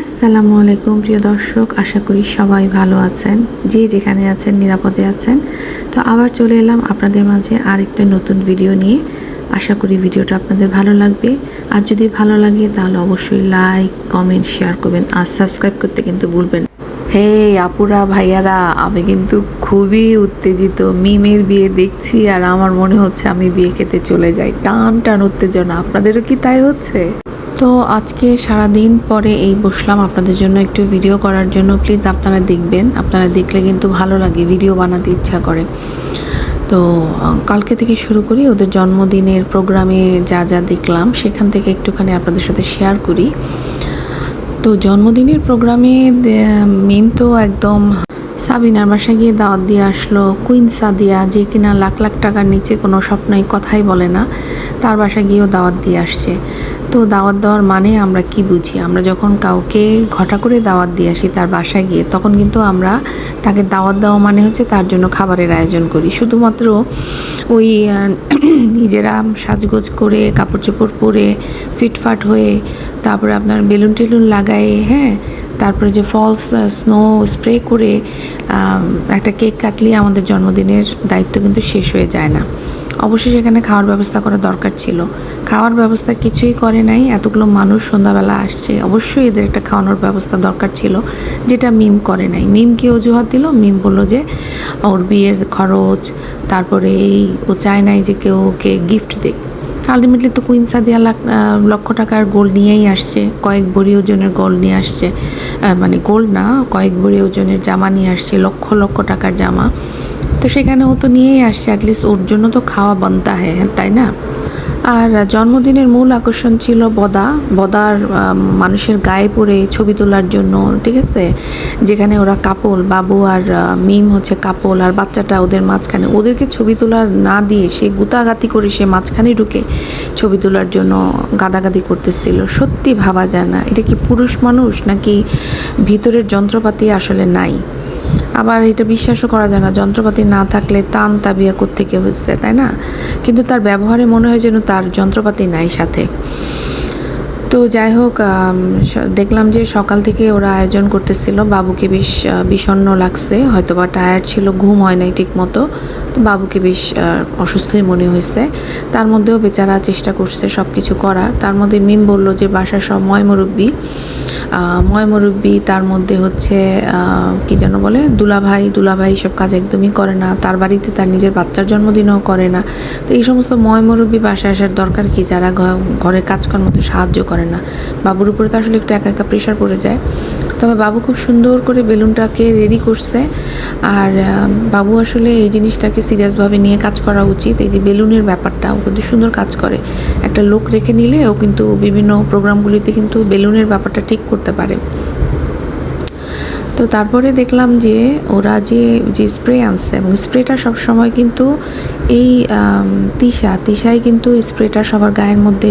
আসসালামু আলাইকুম, প্রিয় দর্শক। আশা করি সবাই ভালো আছেন, যে যেখানে আছেন, নিরাপদে আছেন। তো আবার চলে এলাম আপনাদের মাঝে আরেকটা নতুন ভিডিও নিয়ে। আশা করি ভিডিওটা আপনাদের ভালো লাগবে। আর যদি ভালো লাগে, তাহলে অবশ্যই লাইক, কমেন্ট, শেয়ার করবেন। আর সাবস্ক্রাইব করতে কিন্তু ভুলবেন হে আপুরা, ভাইয়ারা, আমি কিন্তু খুবই উত্তেজিত। মিমের বিয়ে দেখছি আর আমার মনে হচ্ছে আমি বিয়ে খেতে চলে যাই। টান টান উত্তেজনা। আপনাদেরও কি তাই হচ্ছে? তো আজকে সারা দিন পরে এই বসলাম আপনাদের জন্য একটু ভিডিও করার জন্য। প্লিজ আপনারা দেখবেন। আপনারা দেখলে কিন্তু ভালো লাগে ভিডিও বানাতে ইচ্ছা করে। তো কালকে থেকে শুরু করি। ওদের জন্মদিনের প্রোগ্রামে যা যা দেখলাম, সেখান থেকে একটুখানি আপনাদের সাথে শেয়ার করি। তো জন্মদিনের প্রোগ্রামে মিম তো একদম সাবিনার বাসায় গিয়ে দাওয়াত দিয়ে আসলো কুইন সাদিয়া, যে কিনা লাখ লাখ টাকার নিচে কোনো স্বপ্নই কথাই বলে না, তার বাসায় গিয়েও দাওয়াত দিয়ে আসছে। তো দাওয়াত দেওয়ার মানে আমরা কি বুঝি? আমরা যখন কাউকে ঘটা করে দাওয়াত দিয়ে আসি তার বাসায় গিয়ে, তখন কিন্তু আমরা তাকে দাওয়াত দেওয়া মানে হচ্ছে তার জন্য খাবারের আয়োজন করি। শুধুমাত্র ওই নিজেরা সাজগোজ করে কাপড় চোপড় পরে, ফিটফাট হয়ে, তারপরে আপনার বেলুন টেলুন লাগায়ে হ্যাঁ তারপরে যে ফলস স্নো স্প্রে করে একটা কেক কাটলে আমাদের জন্মদিনের দায়িত্ব কিন্তু শেষ হয়ে যায় না। অবশ্যই সেখানে খাওয়ার ব্যবস্থা করা দরকার ছিল। খাওয়ার ব্যবস্থা কিছুই করে নাই, এতগুলো মানুষ সন্ধ্যাবেলা আসছে। অবশ্যই এদের একটা খাওয়ানোর ব্যবস্থা দরকার ছিল, যেটা মিম করে নাই। মিমকে অজুহাত দিল? মিম বলল যে, ওর বিয়ের খরচ, তারপরে এই ও চায় নাই যে কেউ ওকে গিফট দেয় আলটিমেটলি তো কুইন সাদিয়া লাখ লক্ষ টাকার গোল্ড নিয়েই আসছে, কয়েক বড়ি ওজনের গোল্ড নিয়ে আসছে মানে গোল্ড না, কয়েক বড়ি ওজনের জামা নিয়ে আসছে, লক্ষ লক্ষ টাকার জামা। তো সেখানে ও তো নিয়েই আসছে অ্যাটলিস্ট ওর জন্য তো খাওয়া বানতা হ্যাঁ তাই না? আর জন্মদিনের মূল আকর্ষণ ছিল বদা, বদার মানুষের গায়ে পরে ছবি তোলার জন্য, ঠিক আছে? যেখানে ওরা কাপল, বাবু আর মিম হচ্ছে কাপল, আর বাচ্চাটা ওদের মাঝখানে। ওদেরকে ছবি তোলার না দিয়ে সে গুতাগাতি করে সে মাঝখানে ঢুকে ছবি তোলার জন্য গাদাগাদি করতেছিল। সত্যি ভাবা যায় না, এটা কি পুরুষ মানুষ নাকি ভিতরের যন্ত্রপাতি আসলে নাই? আবার এটা বিশ্বাসও করা যায় না। যন্ত্রপাতি না থাকলে তান তাবিয়া থেকে হচ্ছে তাই না? কিন্তু তার ব্যবহারে মনে হয় যেন তার যন্ত্রপাতি নাই সাথে। তো যাই হোক দেখলাম যে সকাল থেকে ওরা আয়োজন করতেছিল। বাবুকে বেশ বিষণ্ন লাগছে। হয়তো বা টায়ার ছিল, ঘুম হয় নাই ঠিক মতো তো বাবুকে বেশ অসুস্থই মনে হয়েছে। তার মধ্যেও বেচারা চেষ্টা করছে সব কিছু করার। তার মধ্যে মিম বলল যে, বাসার সব ময় মুরব্বী। ময় মুরব্বী, তার মধ্যে হচ্ছে কি যেন বলে, দুলাভাই। দুলাভাই সব কাজ একদমই করে না। তার বাড়িতে তার নিজের বাচ্চার জন্মদিনও করে না। তো এই সমস্ত ময় মুরব্বী বাসায় আসার দরকার কি? যারা ঘ- ঘরের কাজকর্মতে সাহায্য করে না। বাবুর উপরে তো আসলে একটু একা একা প্রেশার পড়ে যায়। তবে বাবু খুব সুন্দর করে বেলুনটাকে রেডি করছে। আর বাবু আসলে এই জিনিসটাকে সিরিয়াসভাবে নিয়ে কাজ করা উচিত। এই যে বেলুনের ব্যাপারটা, ও কিন্তু সুন্দর কাজ করে। একটা লোক রেখে নিলে ও কিন্তু বিভিন্ন প্রোগ্রামগুলিতে কিন্তু বেলুনের ব্যাপারটা ঠিক করতে পারে। তো তারপরে দেখলাম যে ওরা যে যে স্প্রে আনছে এবং স্প্রেটা সবসময় কিন্তু এই তিশা, তিশাই কিন্তু স্প্রেটা সবার গায়ের মধ্যে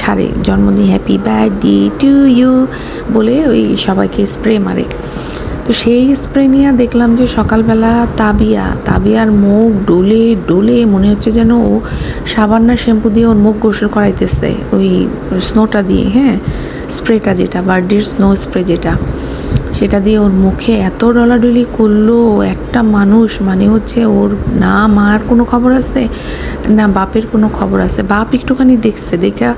ছাড়ে। জন্মদিন হ্যাপি বার্থডে টু ইউ বলে ওই সবাইকে স্প্রে মারে। তো সেই স্প্রে নিয়ে দেখলাম যে সকালবেলা তাবিয়া, তাবিয়ার মুখ ডোলে ডোলে মনে হচ্ছে যেন ও সাবান্না শ্যাম্পু দিয়ে ওর মুখ গোসল করাইতেছে। ওই স্নোটা দিয়ে হ্যাঁ? স্প্রেটা যেটা বার্থডের স্নো স্প্রে যেটা। সেটা দিয়ে ওর মুখে এত ডলাডলি করল, একটা মানুষ মানে হচ্ছে ওর না মার কোনো খবর আছে, না বাপের কোনো খবর আছে। বাপ একটুখানি দেখছে, দেখা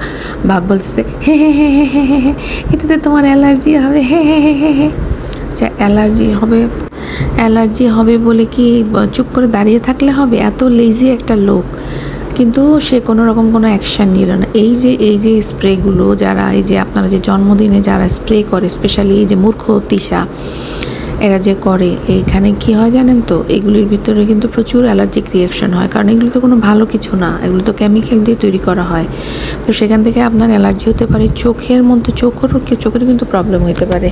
বাপ বলতেছে, হে হে হে হে হে হে হে, এটাতে তোমার অ্যালার্জি হবে, হে হে হে হে হে। আচ্ছা অ্যালার্জি হবে অ্যালার্জি হবে বলে কি চুপ করে দাঁড়িয়ে থাকলে হবে? এত লেজি একটা লোক। কিন্তু সে কোনো রকম কোনো অ্যাকশান নিল না। এই যে এই যে স্প্রেগুলো যারা, এই যে আপনারা যে জন্মদিনে যারা স্প্রে করে স্পেশালি এই যে মূর্খ তিসা এরা যে করে, এইখানে কি হয় জানেন তো? এগুলির ভিতরে কিন্তু প্রচুর অ্যালার্জিক রিয়াকশন হয়, কারণ এগুলো তো কোনো ভালো কিছু না, এগুলো তো কেমিক্যাল দিয়ে তৈরি করা হয়। তো সেখান থেকে আপনার অ্যালার্জি হতে পারে, চোখের মধ্যে চোখেরও কি- চোখের কিন্তু প্রবলেম হতে পারে।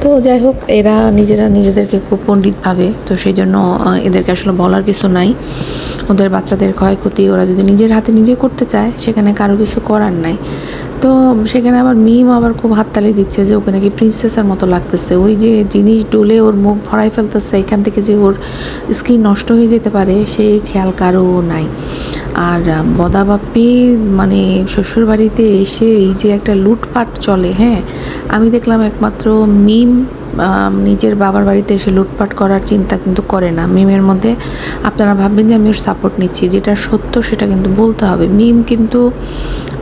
তো যাই হোক, এরা নিজেরা নিজেদেরকে খুব পণ্ডিত ভাবে, তো সেই জন্য এদেরকে আসলে বলার কিছু নাই। ওদের বাচ্চাদের ক্ষয়ক্ষতি ওরা যদি নিজের হাতে নিজে করতে চায়, সেখানে কারও কিছু করার নাই। তো সেখানে আবার মিম আবার খুব হাততালি দিচ্ছে যে ওকে নাকি প্রিন্সেসের মতো লাগতেছে। ওই যে জিনিস ডুলে ওর মুখ ভরাই ফেলতেছে, এখান থেকে যে ওর স্কিন নষ্ট হয়ে যেতে পারে সেই খেয়াল কারও নাই। আর বদাবাপ্পি মানে শ্বশুরবাড়িতে এসে এই যে একটা লুটপাট চলে হ্যাঁ? আমি দেখলাম একমাত্র মিম নিজের বাবার বাড়িতে এসে লুটপাট করার চিন্তা কিন্তু করে না। মিমের মধ্যে আপনারা ভাববেন যে আমি ওর সাপোর্ট নিচ্ছি। যেটা সত্য সেটা কিন্তু বলতে হবে। মিম কিন্তু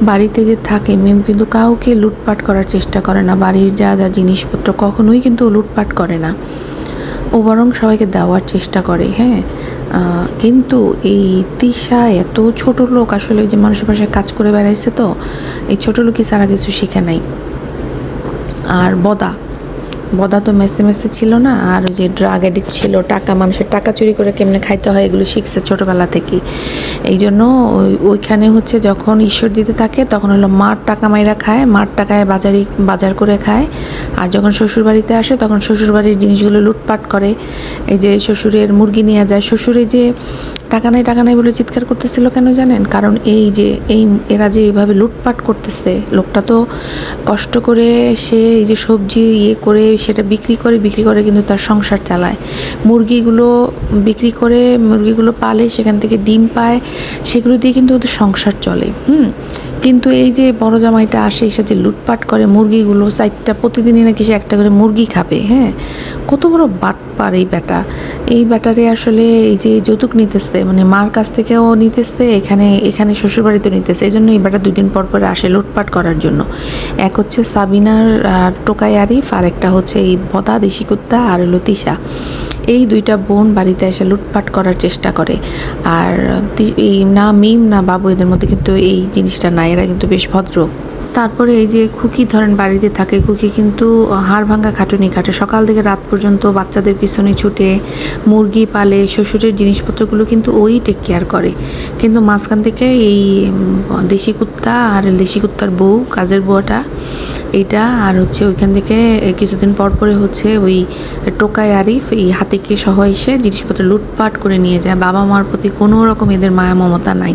বাড়িতে যে থাকে, মিম কিন্তু কাউকে লুটপাট করার চেষ্টা করে না। বাড়ির যা যা জিনিসপত্র কখনোই কিন্তু লুটপাট করে না। ও বরং সবাইকে দেওয়ার চেষ্টা করে হ্যাঁ? কিন্তু এই তিশা এত ছোট লোক, আসলে যে মানুষের পাশে কাজ করে বেড়াইছে তো, এই ছোট লোকই সারা কিছু শিখে নাই। আর বদা বদা তো মেসে মেসে ছিল না, আর ওই যে ড্রাগ অ্যাডিক্ট ছিল, টাকা মানুষের টাকা চুরি করে কেমনে খাইতে হয় এগুলো শিখছে ছোটোবেলা থেকে। এই জন্য ওই- ওইখানে হচ্ছে যখন ঈশ্বর দিতে থাকে, তখন হলো মার টাকা মাইরা খায়, মার টাকায় বাজারি, বাজার করে খায়। আর যখন শ্বশুর বাড়িতে আসে, তখন শ্বশুর বাড়ির জিনিসগুলো লুটপাট করে। এই যে শ্বশুরের মুরগি নিয়ে যায়, শ্বশুরে যে টাকা নাই টাকা নাই বলে চিৎকার করতেছিল কেন জানেন? কারণ এই যে, এই এরা যে এইভাবে লুটপাট করতেছে, লোকটা তো কষ্ট করে সে এই যে সবজি ইয়ে করে সেটা বিক্রি করে বিক্রি করে কিন্তু তার সংসার চালায়। মুরগিগুলো বিক্রি করে, মুরগিগুলো পালে, সেখান থেকে ডিম পায়, সেগুলো দিয়ে কিন্তু ওদের সংসার চলে। হুম? কিন্তু এই যে বড় জামাইটা আসে, এসে যে লুটপাট করে মুরগিগুলো, চারটা প্রতিদিনই নাকি সে একটা করে মুরগি খাবে হ্যাঁ? কত বড় বাটপার এই ব্যাটা এই ব্যাটারে আসলে এই যে যৌতুক নিতেছে মানে মার কাছ থেকেও নিতেছে, এখানে এখানে শ্বশুরবাড়িতেও নিতেছে, এই জন্য এই ব্যাটা দুই দিন পর পর আসে লুটপাট করার জন্য। এক হচ্ছে সাবিনার টোকাই আরিফ, আর একটা হচ্ছে এই বদা দেশি কুত্তা, আর হলো তিশা। এই দুইটা বোন বাড়িতে এসে লুটপাট করার চেষ্টা করে। আর এই না মিম, না বাবু, এদের মধ্যে কিন্তু এই জিনিসটা নাই। এরা কিন্তু বেশ ভদ্র। তারপরে এই যে খুকি ধরেন বাড়িতে থাকে, খুকি কিন্তু হাড় ভাঙ্গা খাটুনি খাটে। সকাল থেকে রাত পর্যন্ত বাচ্চাদের পিছনে ছুটে, মুরগি পালে, শ্বশুরের জিনিসপত্রগুলো কিন্তু ওই টেক কেয়ার করে। কিন্তু মাঝখান থেকে এই দেশি কুত্তা আর দেশি কুত্তার বউ, কাজের বউটা এইটা আর হচ্ছে ওইখান থেকে কিছুদিন পর পরে হচ্ছে ওই টোকাই আরিফ, এই হাতিকে সহ এসে জিনিসপত্র লুটপাট করে নিয়ে যায়। বাবা মার প্রতি কোনো রকম এদের মায়া মমতা নাই।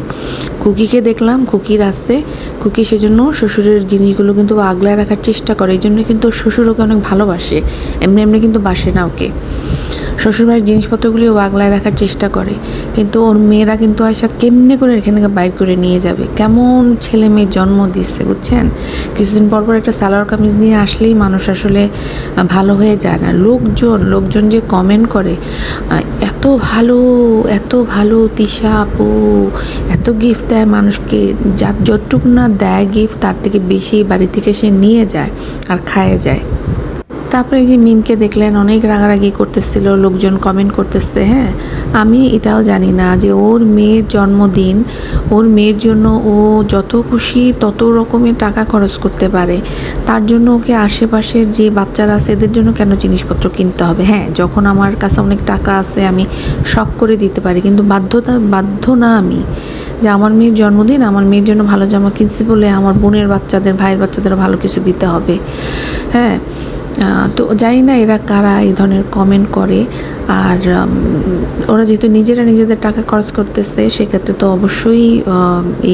খুকিকে দেখলাম, খুকির আসছে খুকি সেজন্য শ্বশুরের জিনিসগুলো কিন্তু আগলায় রাখার চেষ্টা করে। এই জন্য কিন্তু শ্বশুর ওকে অনেক ভালোবাসে। এমনি এমনি কিন্তু বাসে না ওকে। শ্বশুরবাড়ির জিনিসপত্রগুলি ও আগলায় রাখার চেষ্টা করে। কিন্তু ওর মেয়েরা কিন্তু আয়সা কেমনে করে এখান থেকে বাইর করে নিয়ে যাবে? কেমন ছেলে মেয়ে জন্ম দিচ্ছে, বুঝছেন? কিছুদিন পর পর একটা সালোয়ার কামিজ নিয়ে আসলেই মানুষ আসলে ভালো হয়ে যায় না। লোকজন লোকজন যে কমেন্ট করে এত ভালো এত ভালো তিশা আপু, এত গিফট দেয় মানুষকে যা যতটুকু না দেয় গিফট তার থেকে বেশি বাড়ি থেকে সে নিয়ে যায় আর খায় যায়। তারপরে এই যে মিমকে দেখলেন, অনেক রাগারাগি করতেছিল, লোকজন কমেন্ট করতেছে হ্যাঁ? আমি এটাও জানি না যে ওর মেয়ের জন্মদিন, ওর মেয়ের জন্য ও যত খুশি তত রকমের টাকা খরচ করতে পারে। তার জন্য ওকে আশেপাশের যে বাচ্চারা আছে, এদের জন্য কেন জিনিসপত্র কিনতে হবে? হ্যাঁ যখন আমার কাছে অনেক টাকা আছে, আমি শখ করে দিতে পারি, কিন্তু বাধ্যতা, বাধ্য না আমি যে আমার মেয়ের জন্মদিন, আমার মেয়ের জন্য ভালো জামা কিনছি বলে আমার বোনের বাচ্চাদের, ভাইয়ের বাচ্চাদের ভালো কিছু দিতে হবে। হ্যাঁ তো জানি না এরা কারা, এই ধরনের কমেন্ট করে। আর ওরা যেহেতু নিজেরা নিজেদের টাকা খরচ করতেছে, সেক্ষেত্রে তো অবশ্যই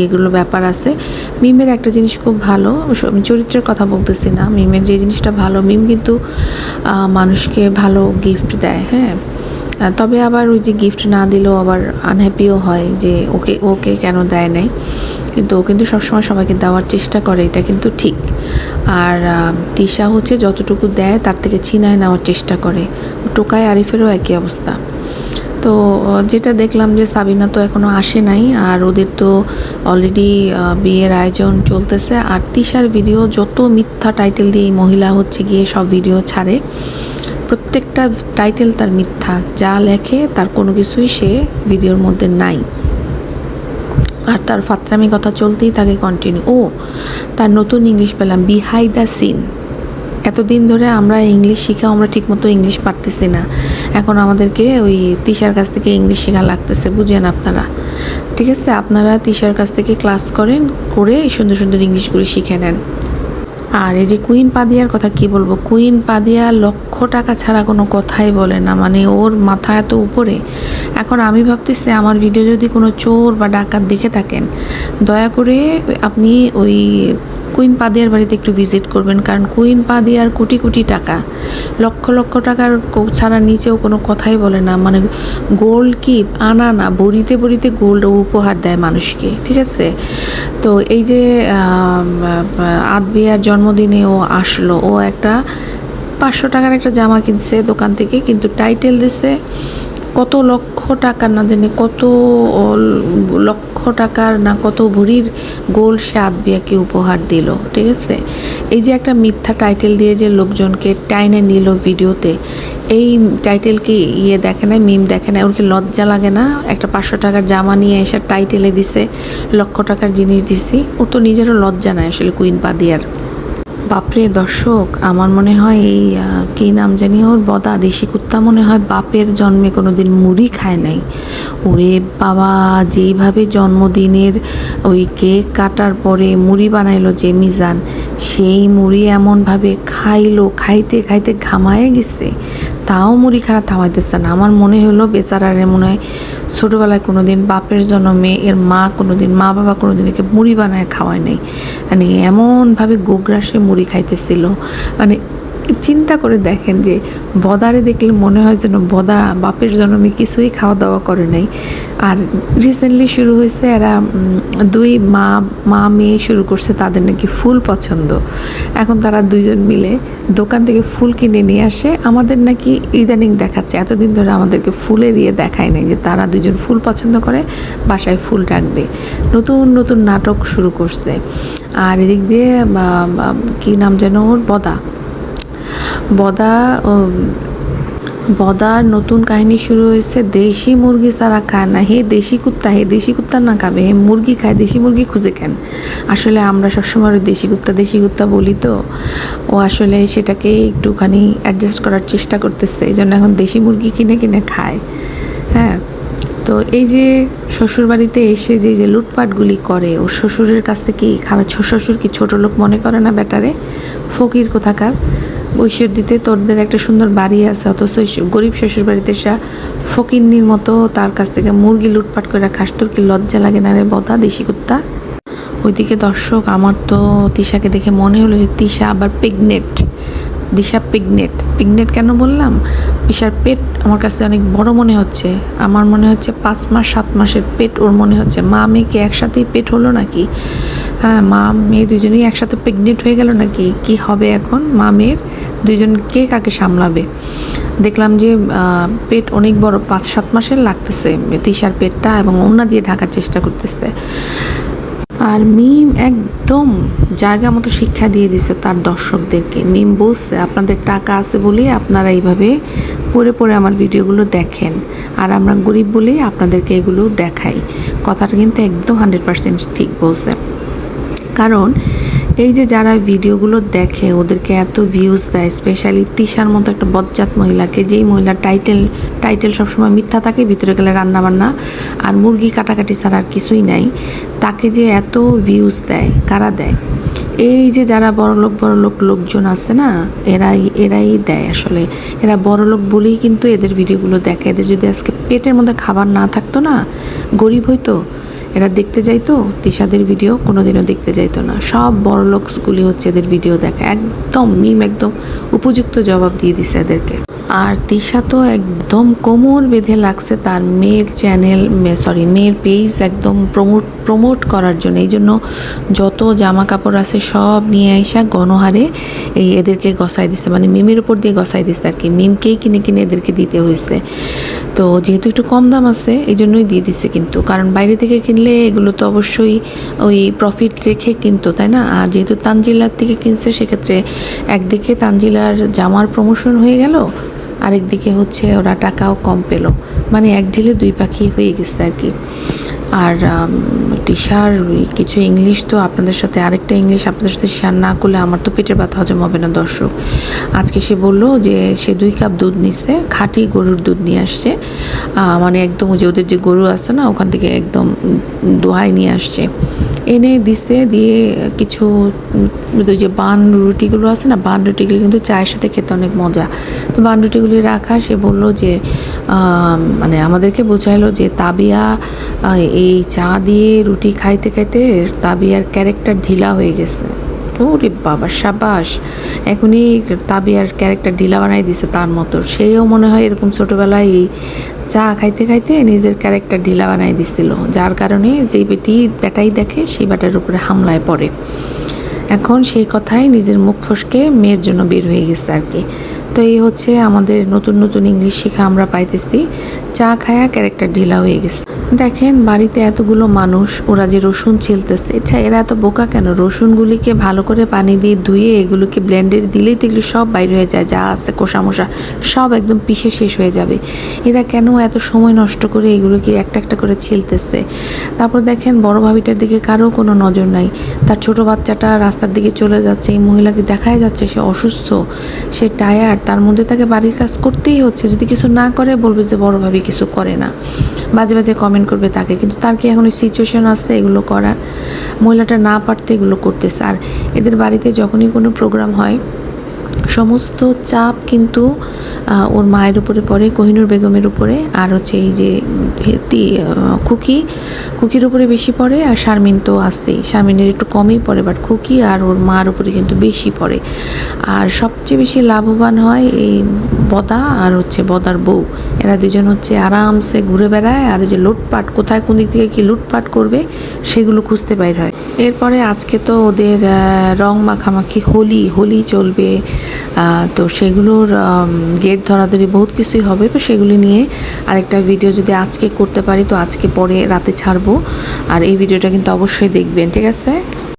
এগুলো ব্যাপার আছে। মিমের একটা জিনিস খুব ভালো চরিত্রের কথা বলতেছি না। মিমের যে জিনিসটা ভালো, মিম কিন্তু মানুষকে ভালো গিফট দেয় হ্যাঁ? তবে আবার ওই যে গিফট না দিলেও আবার আনহ্যাপিও হয় যে ওকে ওকে কেন দেয় নাই। কিন্তু ও কিন্তু সবসময় সবাইকে দেওয়ার চেষ্টা করে, এটা কিন্তু ঠিক। আর তিশা হচ্ছে যতটুকু দেয় তার থেকে ছিনায় নেওয়ার চেষ্টা করে। টোকায় আরিফেরও একই অবস্থা। তো যেটা দেখলাম যে সাবিনা তো এখনও আসে নাই, আর ওদের তো অলরেডি বিয়ের আয়োজন চলতেছে। আর তিশার ভিডিও যত মিথ্যা টাইটেল দিয়ে মহিলা হচ্ছে গিয়ে সব ভিডিও ছাড়ে, প্রত্যেকটা টাইটেল তার মিথ্যা। যা লেখে তার কোনো কিছুই সে ভিডিওর মধ্যে নাই। আর তার ফাত্রামি কথা চলতেই তাকে কন্টিনিউ ও, তার নতুন ইংলিশ পেলাম বিহাই দ্য সিন এতদিন ধরে আমরা ইংলিশ শিখা আমরা ঠিকমতো ইংলিশ পারতেছি না। এখন আমাদেরকে ওই তিশার কাছ থেকে ইংলিশ শেখা লাগতেছে, বুঝেন আপনারা। ঠিক আছে? আপনারা তিশার কাছ থেকে ক্লাস করেন, করে সুন্দর সুন্দর ইংলিশগুলি শিখে নেন। আর এই যে কুইন পাদিয়ার কথা কি বলব? কুইন পাদিয়া লক্ষ টাকা ছাড়া কোনো কথাই বলে না। মানে ওর মাথা এত উপরে। এখন আমি ভাবতেছি আমার ভিডিও যদি কোনো চোর বা ডাকাত দেখে থাকেন, দয়া করে আপনি ওই কুইন পাদিয়ার বাড়িতে একটু ভিজিট করবেন, কারণ কুইন পাদিয়ার কোটি কোটি টাকা। লক্ষ লক্ষ টাকার ছাড়া নিচেও কোনো কথাই বলে না। মানে গোল্ড কি আনা না, বড়িতে বড়িতে গোল্ড উপহার দেয় মানুষকে, ঠিক আছে? তো এই যে আদবিয়ার জন্মদিনে ও আসলো। ও একটা পাঁচশো টাকার একটা জামা কিনছে দোকান থেকে, কিন্তু টাইটেল দিছে কত লক্ষ টাকার না জানি কত লক্ষ টাকার না কত ভরির গোল সে আদবিয়াকে উপহার দিল, ঠিক আছে? এই যে একটা মিথ্যা টাইটেল দিয়ে যে লোকজনকে টাইনে নিল ভিডিওতে, এই টাইটেলকে ইয়ে দেখে না মিম দেখে না ওর কি লজ্জা লাগে না? একটা পাঁচশো টাকার জামা নিয়ে এসে টাইটেলে দিছে, লক্ষ টাকার জিনিস দিছি, ওর তো নিজেরও লজ্জা নাই আসলে কুইন পাদিয়ার। বাপরে দর্শক, আমার মনে হয় এই কি নাম জানি ওর বদা, দেশি কুত্তা মনে হয় বাপের জন্মে কোনোদিন মুড়ি খায় নাই। ওরে বাবা, যেইভাবে জন্মদিনের ওই কেক কাটার পরে মুড়ি বানাইলো যে মিজান, সেই মুড়ি এমনভাবে খাইলো, খাইতে খাইতে ঘামায় গেছে। তাও মুড়ি খারাপ থামাইতেছে না। আমার মনে হলো বেচারারে মনে হয় ছোটোবেলায় কোনো দিন বাপের জন্মে এর মা কোনো দিন মা বাবা কোনো দিন একে মুড়ি বানায় খাওয়ায় নাই। মানে এমনভাবে গোগ্রাসে মুড়ি খাইতেছিল। মানে চিন্তা করে দেখেন যে বদারে দেখলে মনে হয় যেন বদা বাপের জন্মে কিছুই খাওয়া দাওয়া করে নাই। আর রিসেন্টলি শুরু হয়েছে এরা দুই মা মা মেয়ে শুরু করছে তাদের নাকি ফুল পছন্দ। এখন তারা দুইজন মিলে দোকান থেকে ফুল কিনে নিয়ে আসে। আমাদের নাকি ইদানিং দেখাচ্ছে, এতদিন ধরে আমাদেরকে ফুলের ইয়ে দেখায় নাই যে তারা দুজন ফুল পছন্দ করে, বাসায় ফুল রাখবে। নতুন নতুন নাটক শুরু করছে। আর এদিক দিয়ে কি নাম যেন ওর? বদা। বদা বদার নতুন কাহিনী শুরু হয়েছে, দেশি মুরগি ছাড়া খায় না। হে দেশি কুত্তা, হে দেশি কুত্তা না খাবে। হে মুরগি খায়, দেশি মুরগি খুঁজে কেন? আসলে আমরা সবসময় দেশি কুত্তা দেশি কুত্তা বলি তো। ও আসলে সেটাকে একটুখানি অ্যাডজাস্ট করার চেষ্টা করতেছে। এই জন্য এখন দেশি মুরগি কিনে কিনে খায়। হ্যাঁ? তো এই যে শ্বশুর বাড়িতে এসে যে যে লুটপাটগুলি করে, ওর শ্বশুরের কাছ থেকে খারাপ শ্বশুর কি ছোট লোক মনে করে না বেটারে ফকির কোথাকার? ঐশ্বর দিতে তোরদের একটা সুন্দর বাড়ি আছে, অথচ গরিব শ্বশুর বাড়িতে এসে ফকিরনির মতো তার কাছ থেকে মুরগি লুটপাট করে খাস তোর কি লজ্জা লাগে না রে বদা, দেশি কুত্তা? ওইদিকে দর্শক, আমার তো তিশাকে দেখে মনে হলো যে তিশা আবার প্রেগনেট দিশা পিগনেট পিগনেট কেন বললাম? বিশার পেট আমার কাছে অনেক বড় মনে হচ্ছে। আমার মনে হচ্ছে পাঁচ মাস, সাত মাসের পেট ওর মনে হচ্ছে। মা মেয়েকে একসাথেই পেট হলো নাকি? হ্যাঁ মা, মেয়ে দুজনেই একসাথে প্রেগনেন্ট হয়ে গেল নাকি? কি হবে এখন মা, মেয়ের? দুইজন কে কাকে সামলাবে? দেখলাম যে পেট অনেক বড়, পাঁচ, সাত মাসের লাগতেছে, তিশার পেটটা এবং ওনা দিয়ে ঢাকার চেষ্টা করতেছে। আর মিম একদম জায়গা মতো শিক্ষা দিয়ে দিছে তার দর্শকদেরকে। মিম বলছে, আপনাদের টাকা আছে বলেই আপনারা এইভাবে পরে পরে আমার ভিডিওগুলো দেখেন। আর আমরা গরিব বলেই আপনাদেরকে এগুলো দেখাই। কথাটা কিন্তু একদম হান্ড্রেড পার্সেন্ট ঠিক বলছে। কারণ এই যে যারা ভিডিওগুলো দেখে, ওদেরকে এত ভিউজ দেয় স্পেশালি তিশার মতো একটা বজ্জাত মহিলাকে, যেই মহিলার টাইটেল টাইটেল সবসময় মিথ্যা থাকে, ভিতরে গেলে রান্না বান্না আর মুরগি কাটাকাটি ছাড়া আর কিছুই নাই, তাকে যে এত ভিউজ দেয়, কারা দেয়? এই যে যারা বড়লোক বড়লোক লোকজন আছে না, এরাই এরাই দেয় আসলে। এরা বড়লোক বলেই কিন্তু এদের ভিডিওগুলো দেখে। এদের যদি আজকে পেটের মধ্যে খাবার না থাকতো না, গরিব হইতো এরা দেখতে যাইতো, তিশাদের ভিডিও কোনোদিনও দেখতে যাইতো না। সব বড় লোকসগুলি হচ্ছে এদের ভিডিও দেখা। একদম মিম একদম উপযুক্ত জবাব দিয়ে দিছে এদেরকে। আর তিশা তো একদম কোমর বেঁধে লাগছে তার মেয়ের চ্যানেল সরি মেয়ের পেজ একদম প্রমোট প্রমোট করার জন্য। এই জন্য যত জামা কাপড় আছে সব নিয়ে আইসা গণহারে এই এদেরকে গসাই দিছে। মানে মিমের উপর দিয়ে গসাই দিছে আর কি। মিমকেই কিনে কিনে এদেরকে দিতে হয়েছে তো যেহেতু একটু কম দাম আছে, এই জন্যই দিয়ে দিচ্ছে কিন্তু। কারণ বাইরে থেকে কিনলে এগুলো তো অবশ্যই ওই প্রফিট রেখে কিনতো, তাই না? আর যেহেতু তানজিলার থেকে কিনছে, সেক্ষেত্রে একদিকে তানজিলার জামার প্রমোশন হয়ে গেল আরেকদিকে হচ্ছে ওরা টাকাও কম পেল। মানে এক ঢিলে দুই পাখি হয়ে গেছে আর কি। আর টিশার কিছু ইংলিশ তো আপনাদের সাথে আরেকটা ইংলিশ আপনাদের সাথে শেয়ার না করলে আমার তো পেটের ব্যথা হজম হবে না, দর্শক। আজকে সে বলল যে সে দুই কাপ দুধ নিচ্ছে খাঁটি গরুর দুধ নিয়ে আসছে। মানে একদম যে ওদের যে গরু আছে না, ওখান থেকে একদম দোহাই নিয়ে আসছে। এনে দিছে, দিয়ে কিছু ওই যে বান রুটিগুলো আছে না, বান রুটিগুলো কিন্তু চায়ের সাথে খেতে অনেক মজা। তো বান রুটিগুলি রাখা, সে বলল যে মানে আমাদেরকে বোঝাইলো যে তাবিয়া এই চা দিয়ে রুটি খাইতে খাইতে তাবিয়ার ক্যারেক্টার ঢিলা হয়ে গেছে। ওরে বাবা, সাবাস। এখনই তাবিয়ার ক্যারেক্টার ঢিলা বানাই দিছে তার মতো। সেও মনে হয় এরকম ছোটোবেলায় এই চা খাইতে খাইতে নিজের ক্যারেক্টার ঢিলা বানাই দিছিল। যার কারণে যেই বেটি বেটাই দেখে সেই বেটার উপরে হামলায় পড়ে। এখন সেই কথাই নিজের মুখ ফসকে মেয়ের জন্য বের হয়ে গেছে আর কি। তো এই হচ্ছে আমাদের নতুন নতুন ইংলিশ শেখা আমরা পাইতেছি। চা খায়া ক্যারেক্টার ঢিলা হয়ে গেছে। দেখেন, বাড়িতে এতগুলো মানুষ, ওরা যে রসুন ছিলতেছে। আচ্ছা এরা এত বোকা কেন? রসুনগুলিকে ভালো করে পানি দিয়ে ধুয়ে এগুলোকে ব্লেন্ডের দিলেই তো এগুলো সব বাইর হয়ে যায়, যা আছে কোষা মোষা সব একদম পিষে শেষ হয়ে যাবে। এরা কেন এত সময় নষ্ট করে এগুলোকে একটা একটা করে ছিলতেছে? তারপর দেখেন, বড় ভাবিটার দিকে কারও কোনো নজর নাই। তার ছোট বাচ্চাটা রাস্তার দিকে চলে যাচ্ছে, এই মহিলাকে দেখাই যাচ্ছে, সে অসুস্থ, সে টায়ার্ড তার মধ্যে তাকে বাড়ির কাজ করতেই হচ্ছে। যদি কিছু না করে, বলবে যে বড় ভাবি কিছু করে না। বাজে বাজে কমেন্ট করবে তাকে। কিন্তু তার কি এখন সিচুয়েশন আছে এগুলো করার? মহিলাটা না পারতে এগুলো করতেছে। আর এদের বাড়িতে যখনই কোনো প্রোগ্রাম হয় সমস্ত চাপ কিন্তু ওর মায়ের উপরে পড়ে, কোহিনুর বেগমের উপরে, আর হচ্ছে এই যে খুকি, খুকির উপরে বেশি পড়ে, আর শারমিন তো আছেই। শারমিনের একটু কমই পড়ে বাট খুকি আর ওর মার উপরে কিন্তু বেশি পড়ে। আর সবচেয়ে বেশি লাভবান হয় এই বদা আর হচ্ছে বদার বউ। এরা দুজন হচ্ছে আরামসে ঘুরে বেড়ায়, আর যে লুটপাট, কোথায়, কোন দিক থেকে কি লুটপাট করবে, সেগুলো খুঁজতে বাইর হয়। এরপরে আজকে তো ওদের রং মাখামাখি, হোলি হোলি চলবে তো সেগুলোর গেট ধরাধরি বহুত কিছুই হবে। তো সেগুলি নিয়ে আরেকটা ভিডিও যদি আজকে করতে পারি, তো আজকে পরে রাতে ছাড়বো। আর এই ভিডিওটা কিন্তু অবশ্যই দেখবেন, ঠিক আছে?